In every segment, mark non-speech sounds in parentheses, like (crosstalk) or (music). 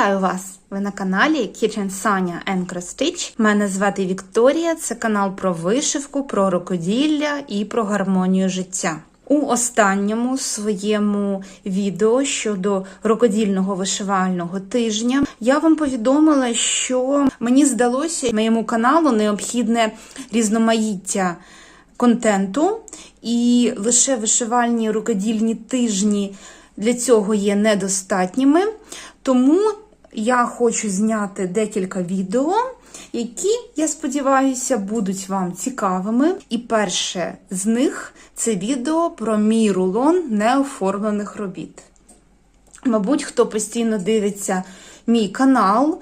Вітаю вас! Ви на каналі Kitchen Sanya and Cross Stitch. Мене звати Вікторія. Це канал про вишивку, про рукоділля і про гармонію життя. У останньому своєму відео щодо рукодільного вишивального тижня я вам повідомила, що мені здалося моєму каналу необхідне різноманіття контенту, і лише вишивальні рукодільні тижні для цього є недостатніми. Тому я хочу зняти декілька відео, які, я сподіваюся, будуть вам цікавими. І перше з них це відео про мій рулон неоформлених робіт. Мабуть, хто постійно дивиться мій канал,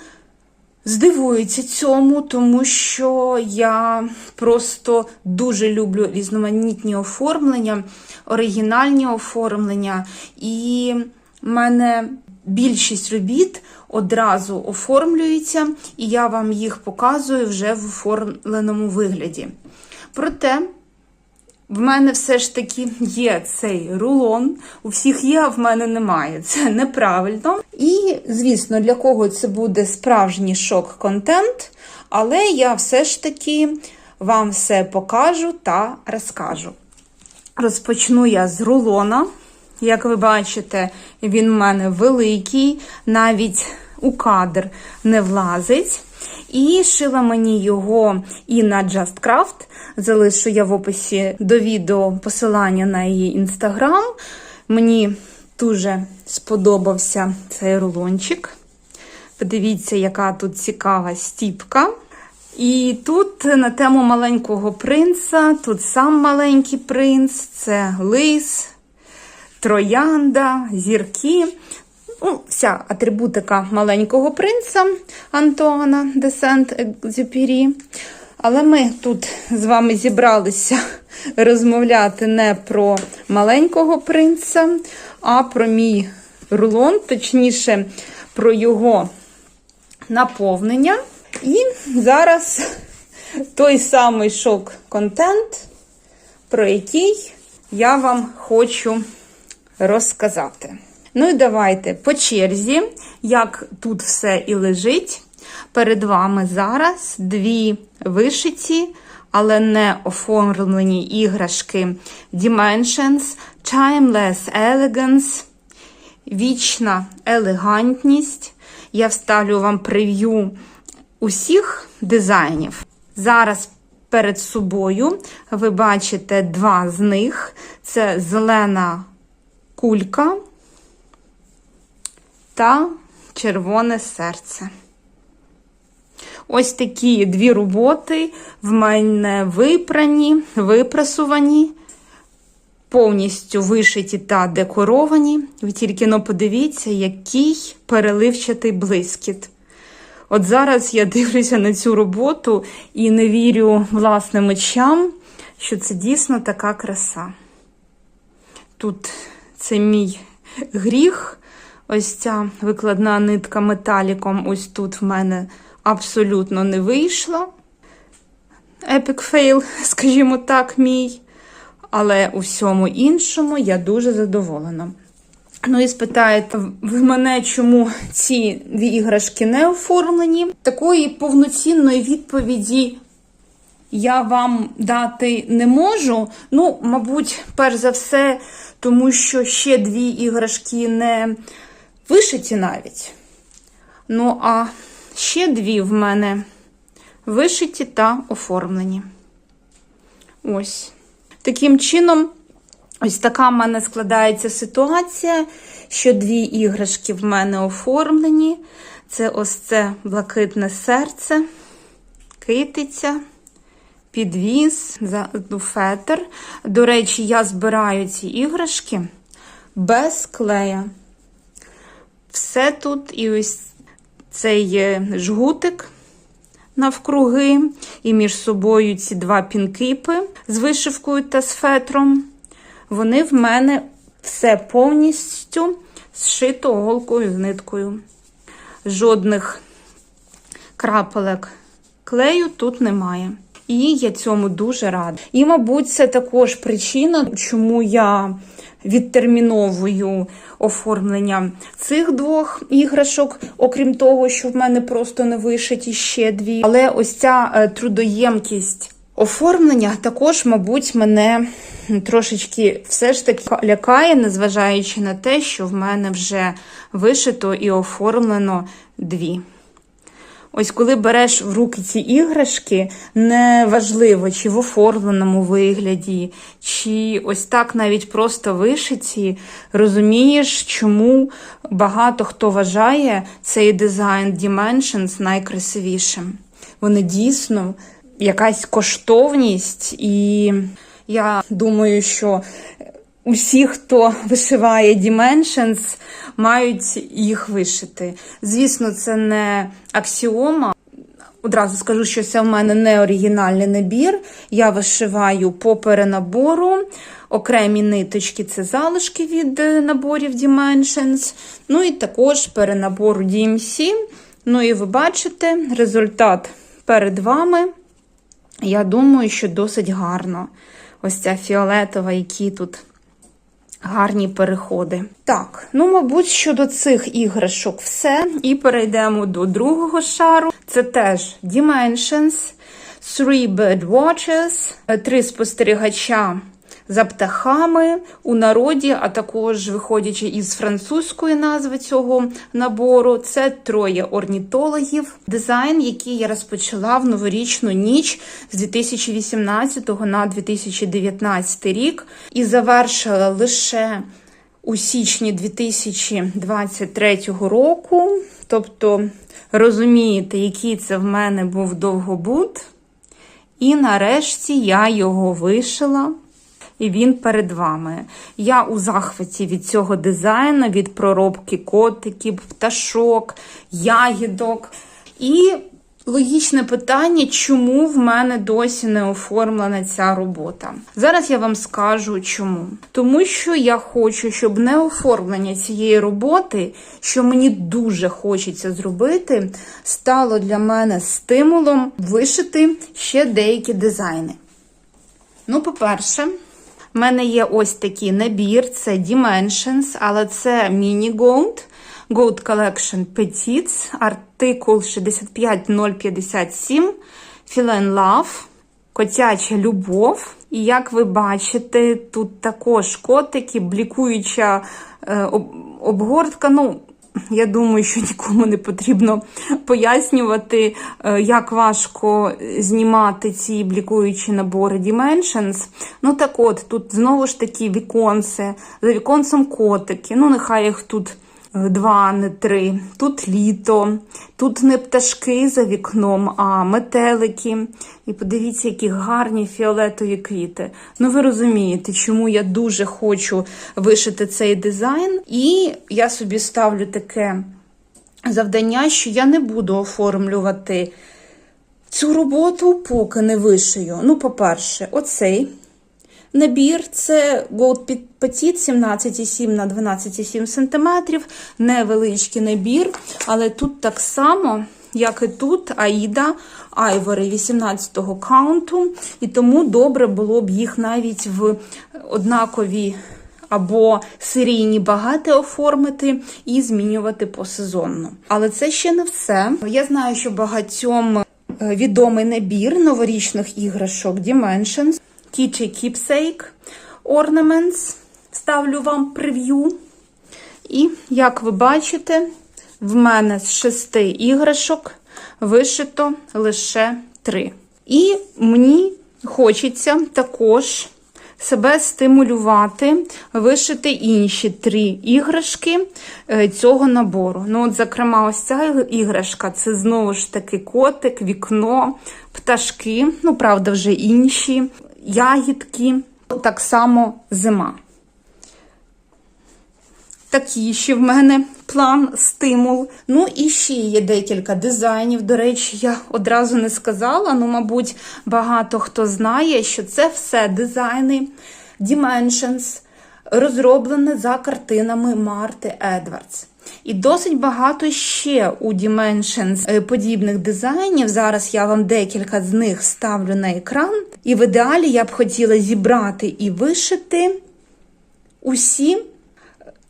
здивується цьому, тому що я просто дуже люблю різноманітні оформлення, оригінальні оформлення, і в мене більшість робіт одразу оформлюється, і я вам їх показую вже в оформленому вигляді. Проте. В мене все ж таки є цей рулон. У всіх є, а в мене немає. Це неправильно. І, звісно, для кого це буде справжній шок-контент, але я все ж таки вам все покажу та розкажу. Розпочну я з рулона. Як ви бачите, він в мене великий, навіть у кадр не влазить. І шила мені його і на Just Craft. Залишу я в описі до відео посилання на її інстаграм. Мені дуже сподобався цей рулончик. Подивіться, яка тут цікава стіпка. І тут на тему маленького принца, тут сам маленький принц, це лис, троянда, зірки. Ну, Вся атрибутика маленького принца Антуана де Сент-Екзюпері. Але ми тут з вами зібралися (laughs) розмовляти не про маленького принца, а про мій рулон, точніше, про його наповнення. І зараз той самий шок-контент, про який я вам хочу розказати. Ну і давайте по черзі, як тут все і лежить. Перед вами зараз дві вишиті, але не оформлені іграшки Dimensions, Timeless Elegance, вічна елегантність. Я вставлю вам прев'ю усіх дизайнів. Зараз перед собою ви бачите два з них: це зелена кулька та червоне серце. Ось такі дві роботи в мене випрані, випрасувані, повністю вишиті та декоровані. Ви тільки но подивіться, який переливчатий блискіт. От зараз я дивлюся на цю роботу і не вірю власним очам, що це дійсно така краса. Тут це мій гріх. Ось ця викладна нитка металіком, ось тут в мене абсолютно не вийшла. Epic fail, (laughs) скажімо так, мій. Але у всьому іншому я дуже задоволена. Ну і спитаєте, ви мене, чому ці дві іграшки не оформлені? Такої повноцінної відповіді я вам дати не можу. Ну, мабуть, перш за все, тому що ще дві іграшки не вишиті навіть. Ну, а ще дві в мене вишиті та оформлені. Ось. Таким чином, ось така в мене складається ситуація, що дві іграшки в мене оформлені. Це ось це блакитне серце, китиця, підвіз, фетр. До речі, я збираю ці іграшки без клея. Все тут і ось цей жгутик навкруги, і між собою ці два пінкипи з вишивкою та з фетром. Вони в мене все повністю зшито голкою з ниткою. Жодних крапелек клею тут немає. І я цьому дуже рада. І, мабуть, це також причина, чому я відтерміновую оформлення цих двох іграшок, окрім того, що в мене просто не вишиті ще дві. Але ось ця е, трудоємкість оформлення також, мабуть, мене трошечки все ж таки лякає, незважаючи на те, що в мене вже вишито і оформлено дві. Ось коли береш в руки ці іграшки, не важливо, чи в оформленому вигляді, чи ось так навіть просто вишиті, розумієш, чому багато хто вважає цей дизайн Dimensions найкрасивішим. Вони дійсно якась коштовність, і я думаю, що усі, хто вишиває Dimensions, мають їх вишити. Звісно, це не аксіома. Одразу скажу, що це в мене не оригінальний набір. Я вишиваю по перенабору. Окремі ниточки це залишки від е, наборів Dimensions. Ну і також перенабору DMC. Ну і ви бачите, результат перед вами. Я думаю, що досить гарно. Ось ця фіолетова, які тут гарні переходи. Так, ну, мабуть, щодо цих іграшок все. І перейдемо до другого шару. Це теж Dimensions, Three Bird Watches, три спостерігача за птахами у народі, а також виходячи із французької назви цього набору, це троє орнітологів. Дизайн, який я розпочала в новорічну ніч з 2018 на 2019 рік, і завершила лише у січні 2023 року. Тобто, розумієте, який це в мене був довгобут. І нарешті я його вишила і він перед вами. Я у захваті від цього дизайну, від проробки котиків, пташок, ягідок. І логічне питання, чому в мене досі не оформлена ця робота. Зараз я вам скажу чому. Тому що я хочу, щоб не оформлення цієї роботи, що мені дуже хочеться зробити, стало для мене стимулом вишити ще деякі дизайни. Ну, по-перше, у мене є ось такий набір, це Dimensions, але це Mini Gold, Gold Collection Petites, артикул 65057, Feline Love, Котяча любов. І як ви бачите, тут також котики, блікуюча е, обгортка. ну, я думаю, що нікому не потрібно пояснювати, е, як важко знімати ці блікуючі набори Dimensions. Ну так от, тут знову ж таки віконце, за віконцем котики. Ну, нехай їх тут два, не три. Тут літо, тут не пташки за вікном, а метелики. І подивіться, які гарні фіолетові квіти. Ну, ви розумієте, чому я дуже хочу вишити цей дизайн. І я собі ставлю таке завдання, що я не буду оформлювати. Цю роботу поки не вишию. Ну, по-перше, оцей Набір це Gold Petit 17,7 на 12,7 см. Невеличкий набір, але тут так само, як і тут, Аїда Айвори 18-го каунту, і тому добре було б їх навіть в однакові або серійні багати оформити і змінювати посезонно. Але це ще не все. Я знаю, що багатьом е, відомий набір новорічних іграшок Dimensions. Kitty Keepsake Ornaments. Ставлю вам прев'ю. І, як ви бачите, в мене з шести іграшок вишито лише три. І мені хочеться також себе стимулювати, вишити інші три іграшки е, цього набору. Ну, от, зокрема, ось ця іграшка це знову ж таки котик, вікно, пташки, ну, правда, вже інші ягідки, так само зима. Такий ще в мене план, стимул. Ну, і ще є декілька дизайнів. До речі, я одразу не сказала, ну, мабуть, багато хто знає, що це все дизайни Dimensions, розроблені за картинами Марти Едвардс. І досить багато ще у Dimensions е, подібних дизайнів. Зараз я вам декілька з них ставлю на екран. І в ідеалі я б хотіла зібрати і вишити усі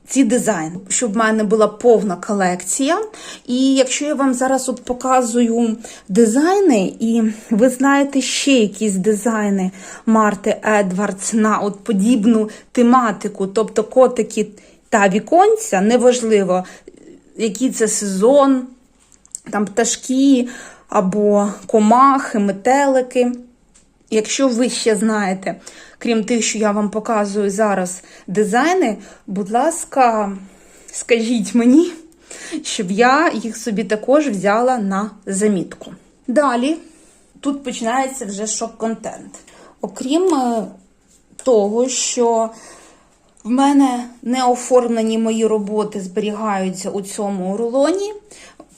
ці дизайни, щоб в мене була повна колекція. І якщо я вам зараз от показую дизайни, і ви знаєте ще якісь дизайни Марти Едвардс на от подібну тематику, тобто котики та віконця, неважливо, який це сезон, там пташки або комахи, метелики. Якщо ви ще знаєте, крім тих, що я вам показую зараз дизайни, будь ласка, скажіть мені, щоб я їх собі також взяла на замітку. Далі тут починається вже шок-контент. Окрім е, того, що в мене не оформлені мої роботи зберігаються у цьому рулоні.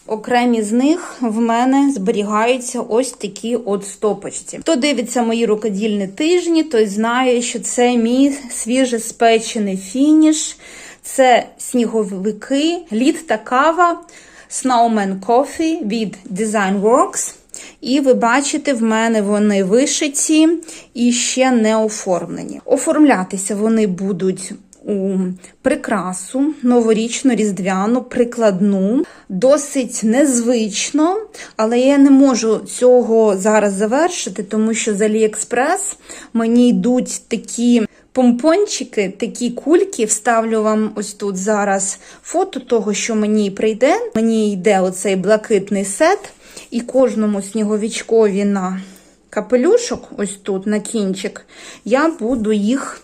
Окремі з них в мене зберігаються ось такі от стопочці. Хто дивиться мої рукодільні тижні, той знає, що це мій свіжеспечений фініш, це сніговики, лід та кава, Snowman Coffee від Design Works. І ви бачите, в мене вони вишиті і ще не оформлені. Оформлятися вони будуть у прикрасу, новорічну, різдвяну, прикладну. Досить незвично, але я не можу цього зараз завершити, тому що з AliExpress мені йдуть такі. Помпончики, такі кульки, вставлю вам ось тут зараз фото того, що мені прийде. Мені йде оцей блакитний сет, і кожному сніговічкові на капелюшок, ось тут, на кінчик, я буду їх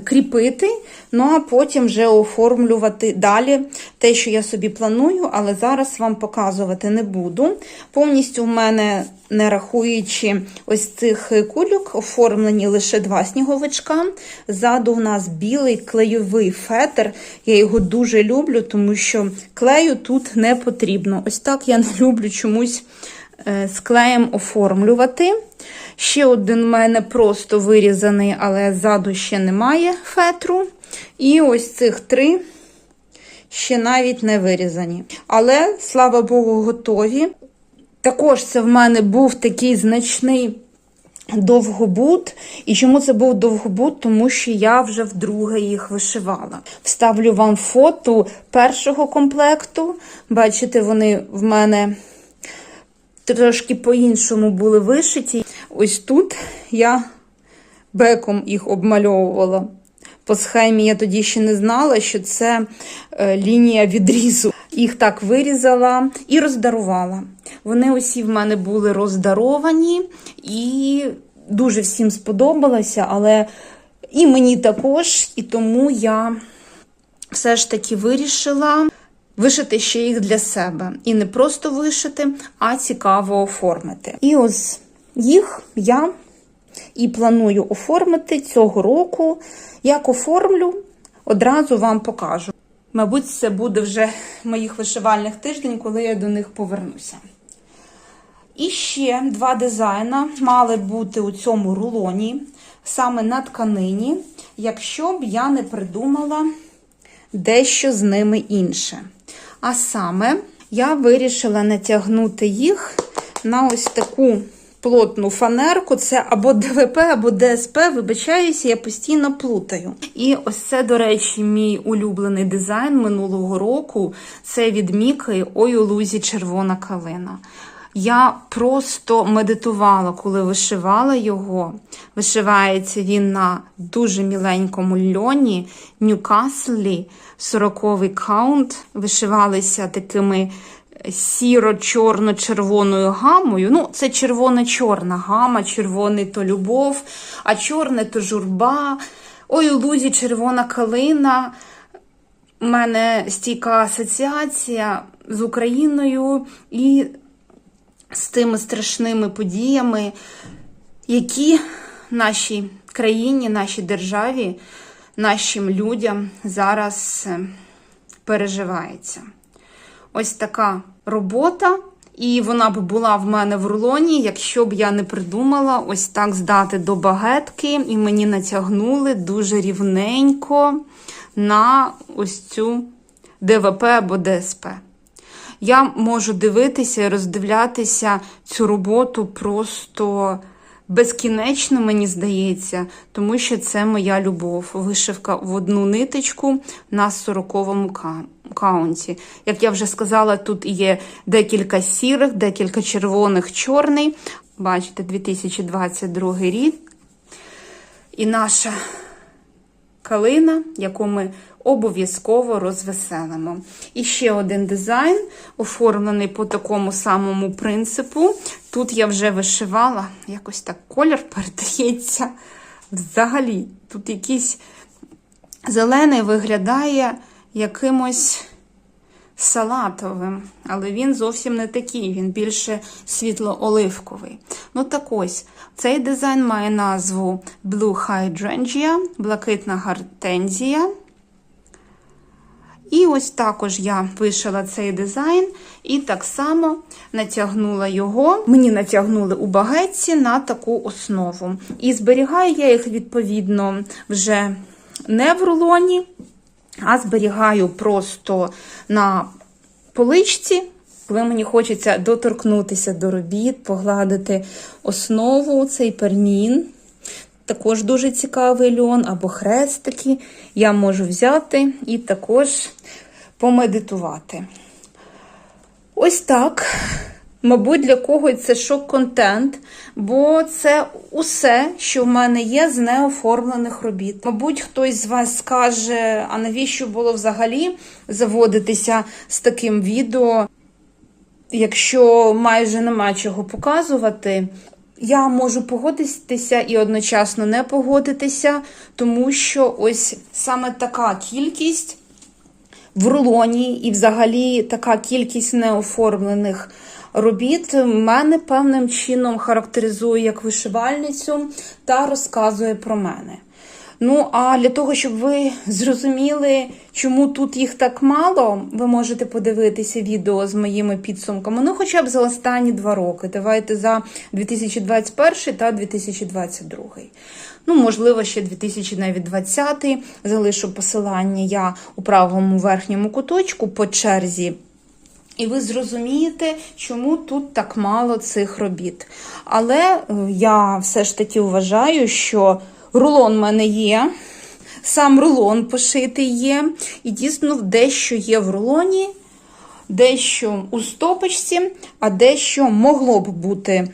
кріпити, ну а потім вже оформлювати далі те, що я собі планую, але зараз вам показувати не буду. Повністю в мене, не рахуючи ось цих кульок, оформлені лише два сніговичка. Ззаду в нас білий клейовий фетр. Я його дуже люблю, тому що клею тут не потрібно. Ось так я не люблю чомусь е, з клеєм оформлювати. Ще один у мене просто вирізаний, але ззаду ще немає фетру. І ось цих три ще навіть не вирізані. Але, слава Богу, готові. Також це в мене був такий значний довгобут. І чому це був довгобут? Тому що я вже вдруге їх вишивала. Вставлю вам фото першого комплекту. Бачите, вони в мене трошки по-іншому були вишиті. Ось тут я беком їх обмальовувала. По схемі я тоді ще не знала, що це е, лінія відрізу. Їх так вирізала і роздарувала. Вони усі в мене були роздаровані і дуже всім сподобалося, але і мені також, і тому я все ж таки вирішила вишити ще їх для себе. І не просто вишити, а цікаво оформити. І ось їх я і планую оформити цього року. Як оформлю, одразу вам покажу. Мабуть, це буде вже моїх вишивальних тиждень, коли я до них повернуся. І ще два дизайна мали бути у цьому рулоні, саме на тканині, якщо б я не придумала дещо з ними інше. А саме я вирішила натягнути їх на ось таку плотну фанерку. Це або ДВП, або ДСП. Вибачаюся, я постійно плутаю. І ось це, до речі, мій улюблений дизайн минулого року. Це від Міки Ой у лузі червона калина. Я просто медитувала, коли вишивала його. Вишивається він на дуже міленькому льоні, Ньюкаслі, 40-й каунт. Вишивалися такими сіро-чорно-червоною гамою. Ну, це червона-чорна гама, червоний то любов, а чорне то журба. Ой, у лузі червона калина. У мене стійка асоціація з Україною і з тими страшними подіями, які нашій країні, нашій державі, нашим людям зараз е, переживається. Ось така робота, і вона б була в мене в рулоні, якщо б я не придумала ось так здати до багетки, і мені натягнули дуже рівненько на ось цю ДВП або ДСП. Я можу дивитися і роздивлятися цю роботу просто безкінечно, мені здається, тому що це моя любов. Вишивка в одну ниточку на 40-му каунті. Як я вже сказала, тут є декілька сірих, декілька червоних, чорний. Бачите, 2022 рік. І наша калина, яку ми обов'язково розвеселимо. І ще один дизайн, оформлений по такому самому принципу. Тут я вже вишивала, якось так колір передається. Взагалі, тут якийсь зелений виглядає якимось салатовим, але він зовсім не такий, він більше світло-оливковий. Ну так ось, цей дизайн має назву Blue Hydrangea, блакитна гортензія. І ось також я вишила цей дизайн і так само натягнула його. Мені натягнули у багетці на таку основу. І зберігаю я їх відповідно вже не в рулоні, а зберігаю просто на поличці, коли мені хочеться доторкнутися до робіт, погладити основу, цей пермін. Також дуже цікавий льон або хрестики. Я можу взяти і також помедитувати. Ось так. Мабуть, для когось це шок-контент, бо це усе, що в мене є з неоформлених робіт. Мабуть, хтось з вас скаже, а навіщо було взагалі заводитися з таким відео, якщо майже нема чого показувати. Я можу погодитися і одночасно не погодитися, тому що ось саме така кількість в рулоні і взагалі така кількість неоформлених робіт мене певним чином характеризує як вишивальницю та розказує про мене. Ну, а для того, щоб ви зрозуміли, чому тут їх так мало, ви можете подивитися відео з моїми підсумками. Ну, хоча б за останні два роки. Давайте за 2021 та 2022. Ну, можливо, ще 2020. Залишу посилання я у правому верхньому куточку по черзі. І ви зрозумієте, чому тут так мало цих робіт. Але е, я все ж таки вважаю, що рулон в мене є, сам рулон пошитий є, і дійсно дещо є в рулоні, дещо у стопочці, а дещо могло б бути.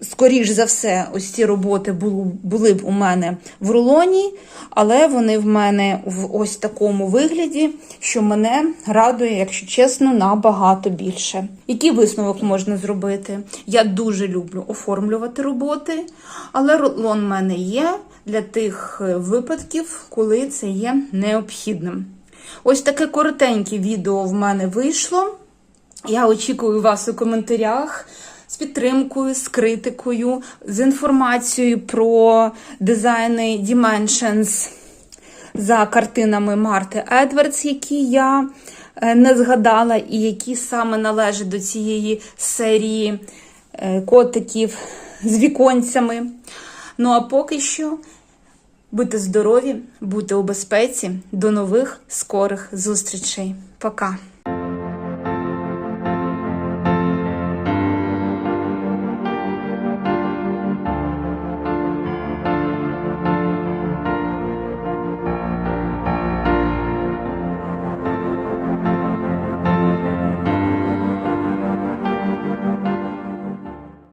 Скоріш за все, ось ці роботи були, б у мене в рулоні, але вони в мене в ось такому вигляді, що мене радує, якщо чесно, набагато більше. Який висновок можна зробити? Я дуже люблю оформлювати роботи, але рулон в мене є для тих е, випадків, коли це є необхідним. Ось таке коротеньке відео в мене вийшло. Я очікую вас у коментарях з підтримкою, з критикою, з інформацією про дизайни Dimensions за картинами Марти Едвардс, які я е, не згадала, і які саме належать до цієї серії е, котиків з віконцями. Ну а поки що. Будьте здорові, будьте у безпеці. До нових скорих зустрічей. Пока!